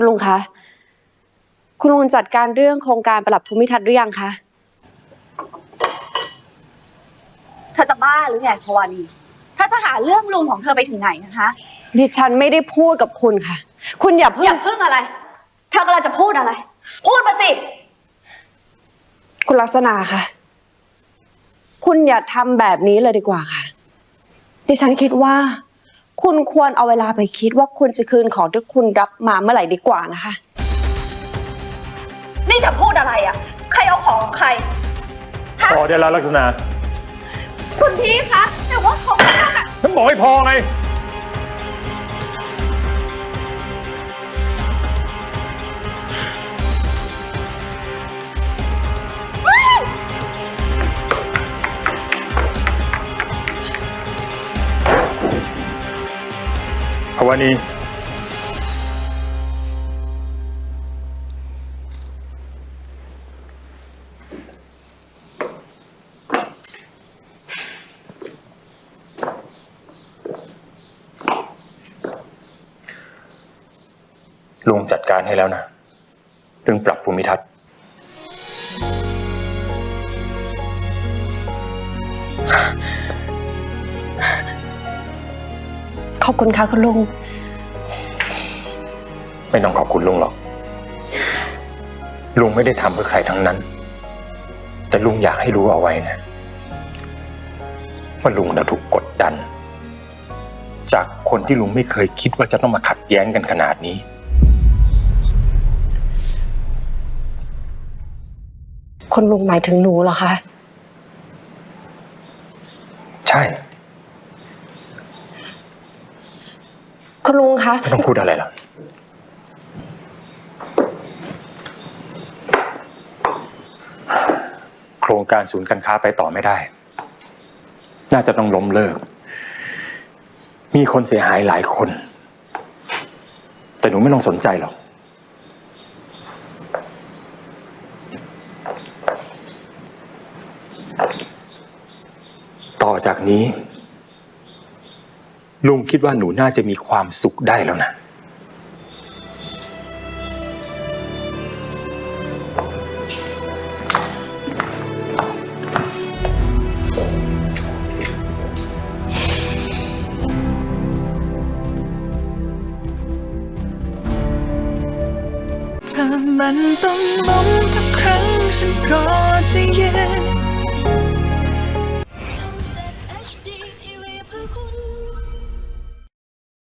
คุณลุงคะ คุณลุงจัดการเรื่องโครงการปรับภูมิทัศน์หรือยังคะ เธอจะบ้าหรือไงพวานีถ้าจะหาเรื่องลุงของเธอไปถึงไหนนะคะ ดิฉันไม่ได้พูดกับคุณค่ะ คุณอย่าเพิ่องย่าพึ่งอะไร เธอกำลังจะพูดอะไร พูดมาสิ คุณลักษณะค่ะ คุณอย่าทำแบบนี้เลยดีกว่าค่ะ ดิฉันคิดว่า คุณควรเอาเวลาไปคิดว่าคุณจะคืนของที่คุณรับมาเมื่อไหร่ดีกว่านะคะ นี่เธอพูดอะไรอะใครเอาของของใคร ฮะ พอได้แล้วลักษณะ คุณพี่คะ แต่ว่าของเธออะฉันบอกให้พอไง ภาวนีลุงจัดการให้แล้วนะเรื่องปรับภูมิทัศน์ อบคุณค่ะคุณลุง ไม่ต้องขอบคุณลุงหรอก ลุงไม่ได้ทำเพื่อใครทั้งนั้น แต่ลุงอยากให้รู้เอาไว้นะว่าลุงน่ะถูกกดดัน จากคนที่ลุงไม่เคยคิดว่าจะต้องมาขัดแย้งกันขนาดนี้ คุณลุงหมายถึงหนูเหรอคะ ใช่ คุณลุงคะ ไม่ต้องพูดอะไรหรอกโครงการศูนย์การค้าไปต่อไม่ได้ น่าจะต้องล้มเลิก มีคนเสียหายหลายคน แต่หนูไม่ต้องสนใจหรอก ต่อจากนี้ ลุงคิดว่าหนูน่าจะมีความสุขได้แล้วนะ ถ้ามันต้องล้มทุกครั้งฉันก็จะยืน